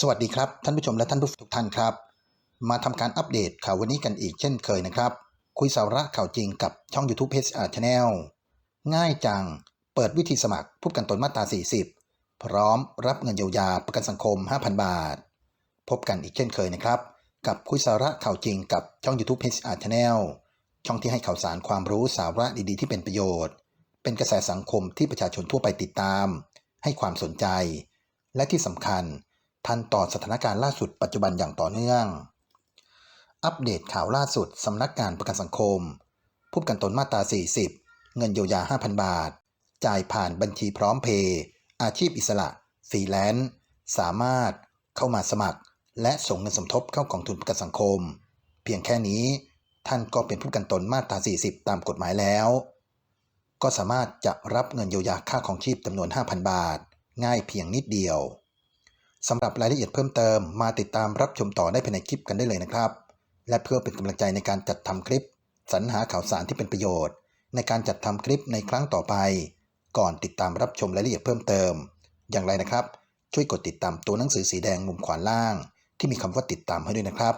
สวัสดีครับ ท่านผู้ชมและท่านผู้ฟังทุกท่านครับ มาทำการอัปเดตข่าววันนี้กันอีกเช่นเคยนะครับ คุยสาระข่าวจริงกับช่อง YouTube HR Channel ง่ายจัง เปิดวิธีสมัครผู้กันตนมาตรา 40 พร้อมรับเงินเยียวยาประกันสังคม 5,000 บาท พบกันอีกเช่นเคยนะครับ กับคุยสาระข่าวจริงกับช่อง YouTube HR Channel ช่องที่ให้ข่าวสารความรู้สาระดีๆ ที่เป็นประโยชน์ เป็นกระแสสังคมที่ประชาชนทั่วไปติดตาม ให้ความสนใจ และที่สำคัญ ทันต่อสถานการณ์ล่าสุดปัจจุบันอย่างต่อเนื่อง อัปเดตข่าวล่าสุดสำนักงานประกันสังคม ผู้ประกันตนมาตรา 40 เงินเยียวยา 5,000 บาท จ่ายผ่านบัญชีพร้อมเพย์อาชีพอิสระฟรีแลนซ์สามารถเข้ามาสมัคร และส่งเงินสมทบเข้ากองทุนประกันสังคม เพียงแค่นี้ท่านก็เป็นผู้ประกันตนมาตรา 40 ตามกฎหมายแล้ว ก็สามารถจะรับเงินเยียวยาค่าของชีพจำนวน 5,000 บาท ง่ายเพียงนิดเดียว สำหรับรายละเอียดเพิ่มเติมมาติดตามรับชมต่อได้ภายในคลิปกันได้เลยนะครับ และเพื่อเป็นกำลังใจในการจัดทำคลิป สรรหาข่าวสารที่เป็นประโยชน์ ในการจัดทำคลิปในครั้งต่อไป ก่อนติดตามรับชมรายละเอียดเพิ่มเติม อย่างไรนะครับ ช่วยกดติดตามตัวหนังสือสีแดงมุมขวาล่าง ที่มีคำว่าติดตามให้ด้วยนะครับ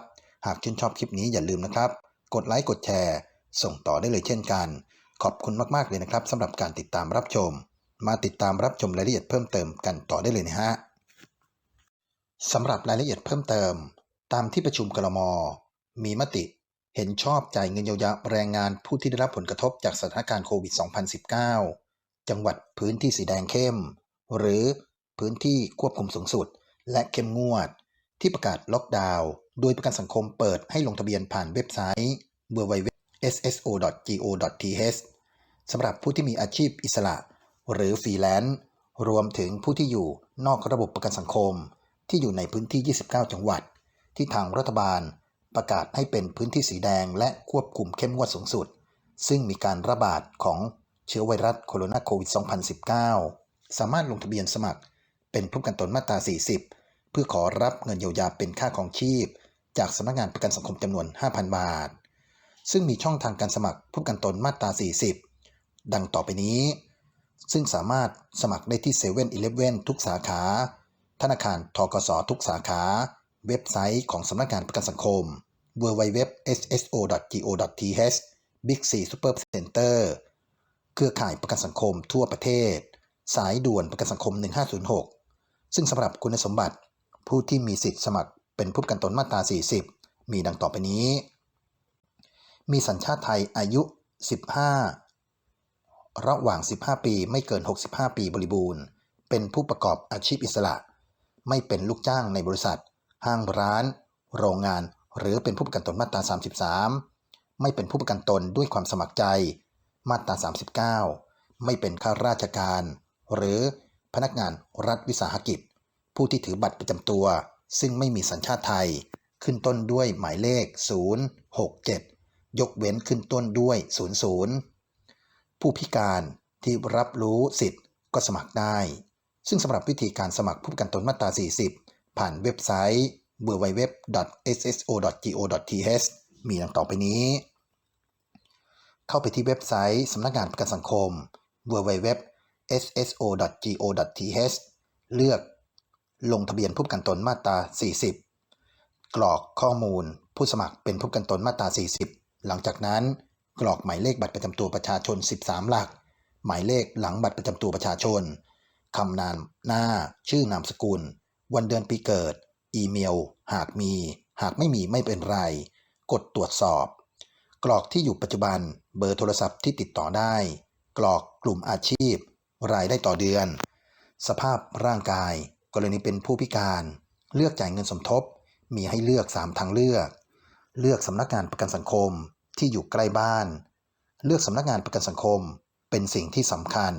หากชื่นชอบคลิปนี้อย่าลืมนะครับ กดไลค์กดแชร์ ส่งต่อได้เลยเช่นกัน ขอบคุณมากๆเลยนะครับสำหรับการติดตามรับชม มาติดตามรับชมรายละเอียดเพิ่มเติมกันต่อได้เลยนะฮะ สำหรับรายละเอียดเพิ่มเติม ตามที่ประชุมกรมมีมติเห็นชอบจ่ายเงินเยียวยาแรงงานผู้ที่ได้รับผลกระทบจากสถานการณ์โควิด 2019 จังหวัดพื้นที่สีแดงเข้ม หรือพื้นที่ควบคุมสูงสุด และเข้มงวด ที่ประกาศล็อกดาวน์โดยประกันสังคมเปิดให้ลงทะเบียนผ่านเว็บไซต์ www.sso.go.th สำหรับผู้ที่มีอาชีพอิสระ หรือฟรีแลนซ์รวมถึงผู้ที่อยู่นอกระบบประกันสังคม ที่อยู่ในพื้นที่ 29 จังหวัด ที่ทางรัฐบาลประกาศให้เป็นพื้นที่สีแดงและควบคุมเข้มงวดสูงสุด ซึ่งมีการระบาดของเชื้อไวรัสโคโรนาโควิด 2019 สามารถลงทะเบียนสมัคร เป็นผู้กันตนมาตรา 40 เพื่อขอรับเงินเยียวยาเป็นค่าของชีพ จากสำนักงานประกันสังคมจำนวน 5,000 บาท ซึ่งมีช่องทางการสมัครผู้กันตนมาตรา 40 ดังต่อไปนี้ ซึ่งสามารถสมัครได้ที่เซเว่นอีเลฟเว่นทุกสาขา ธนาคารทกสทุกสาขา เว็บไซต์ของสำนักงานประกันสังคม www.sso.go.th Big C Super Center เครือข่ายประกันสังคมทั่วประเทศ สายด่วนประกันสังคม 1506 ซึ่งสำหรับคุณสมบัติ ผู้ที่มีสิทธิ์สมัครเป็นผู้ประกันตนมาตรา 40 มีดังต่อไปนี้ มีสัญชาติไทยอายุ 15 ระหว่าง 15 ปีไม่เกิน 65 ปีบริบูรณ์ เป็นผู้ประกอบอาชีพอิสระ ไม่เป็นลูกจ้างในบริษัท ห้างร้าน โรงงาน หรือเป็นผู้ประกันตนมาตรา 33 ไม่เป็นผู้ประกันตนด้วยความสมัครใจ มาตรา 39 ไม่เป็นข้าราชการ หรือพนักงานรัฐวิสาหกิจ ผู้ที่ถือบัตรประจำตัว ซึ่งไม่มีสัญชาติไทย ขึ้นต้นด้วยหมายเลข 067 ยกเว้นขึ้นต้นด้วย 00 ผู้พิการที่รับรู้สิทธิ์ก็สมัครได้ ซึ่งสำหรับวิธีการสมัครผู้ประกันตนมาตรา 40 ผ่านเว็บไซต์ www.sso.go.th มีดังต่อไปนี้ เข้าไปที่เว็บไซต์สำนักงานประกันสังคม www.sso.go.th เลือกลงทะเบียนผู้ประกันตนมาตรา 40 กรอกข้อมูลผู้สมัครเป็นผู้ประกันตนมาตรา 40 หลังจากนั้น กรอกหมายเลขบัตรประจำตัวประชาชน 13 หลัก หมายเลขหลังบัตรประจำตัวประชาชน คำนามหน้า ชื่อนามสกุล วันเดือนปีเกิด อีเมล หากมี หากไม่มีไม่เป็นไร กดตรวจสอบ กรอกที่อยู่ปัจจุบัน เบอร์โทรศัพท์ที่ติดต่อได้ กรอกกลุ่มอาชีพ รายได้ต่อเดือน สภาพร่างกาย กรณีเป็นผู้พิการ เลือกจ่ายเงินสมทบ มีให้เลือก 3 ทางเลือก เลือกสำนักงานประกันสังคมที่อยู่ใกล้บ้าน เลือกสำนักงานประกันสังคม เป็นสิ่งที่สำคัญ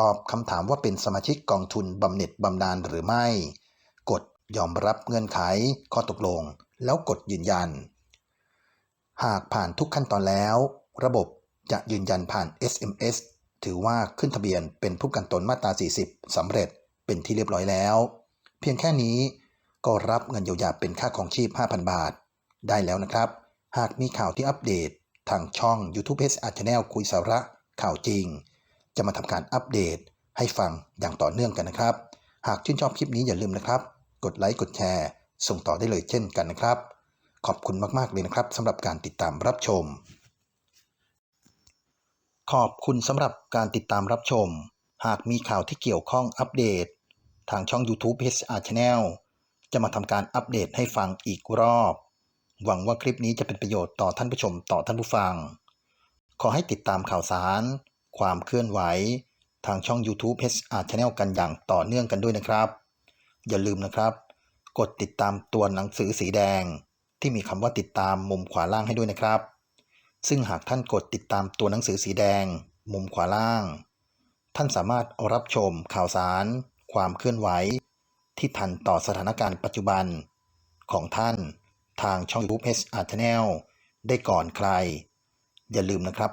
ตอบคำถามว่าเป็นสมาชิกกองทุนบำเหน็จบำนาญหรือไม่ กดยอมรับเงื่อนไขข้อตกลง แล้วกดยืนยัน หากผ่านทุกขั้นตอนแล้ว ระบบจะยืนยันผ่าน SMS ถือว่าขึ้นทะเบียนเป็นผู้กันตนมาตรา 40 สำเร็จเป็นที่เรียบร้อยแล้ว เพียงแค่นี้ก็รับเงินเยียวยาเป็นค่าของชีพ 5,000 บาท ได้แล้วนะครับ หากมีข่าวที่อัปเดต ทางช่อง YouTube HR Channel คุยสาระข่าวจริง จะมาทำการอัปเดต ให้ฟังอย่างต่อเนื่องกันนะครับ หากชื่นชอบคลิปนี้อย่าลืมนะครับ กดไลค์กดแชร์ ส่งต่อได้เลยเช่นกันนะครับ ขอบคุณมากๆเลยนะครับสำหรับการติดตามรับชม ขอบคุณสำหรับการติดตามรับชม หากมีข่าวที่เกี่ยวข้องอัปเดต ทางช่อง YouTube HR Channel จะมาทำการอัปเดตให้ฟังอีกรอบ หวังว่าคลิปนี้จะเป็นประโยชน์ต่อท่านผู้ชมต่อท่านผู้ฟัง ขอให้ติดตามข่าวสาร ความเคลื่อนไหว ทางช่อง YouTube HR Channel กันอย่างต่อเนื่องกันด้วยนะครับ อย่าลืมนะครับ กดติดตามตัวหนังสือสีแดง ที่มีคำว่าติดตามมุมขวาล่างให้ด้วยนะครับ ซึ่งหากท่านกดติดตามตัวหนังสือสีแดง มุมขวาล่าง ท่านสามารถรับชมข่าวสาร ความเคลื่อนไหว ที่ทันต่อสถานการณ์ปัจจุบัน ของท่านทางช่อง YouTube HR Channel ได้ก่อนใคร อย่าลืมนะครับ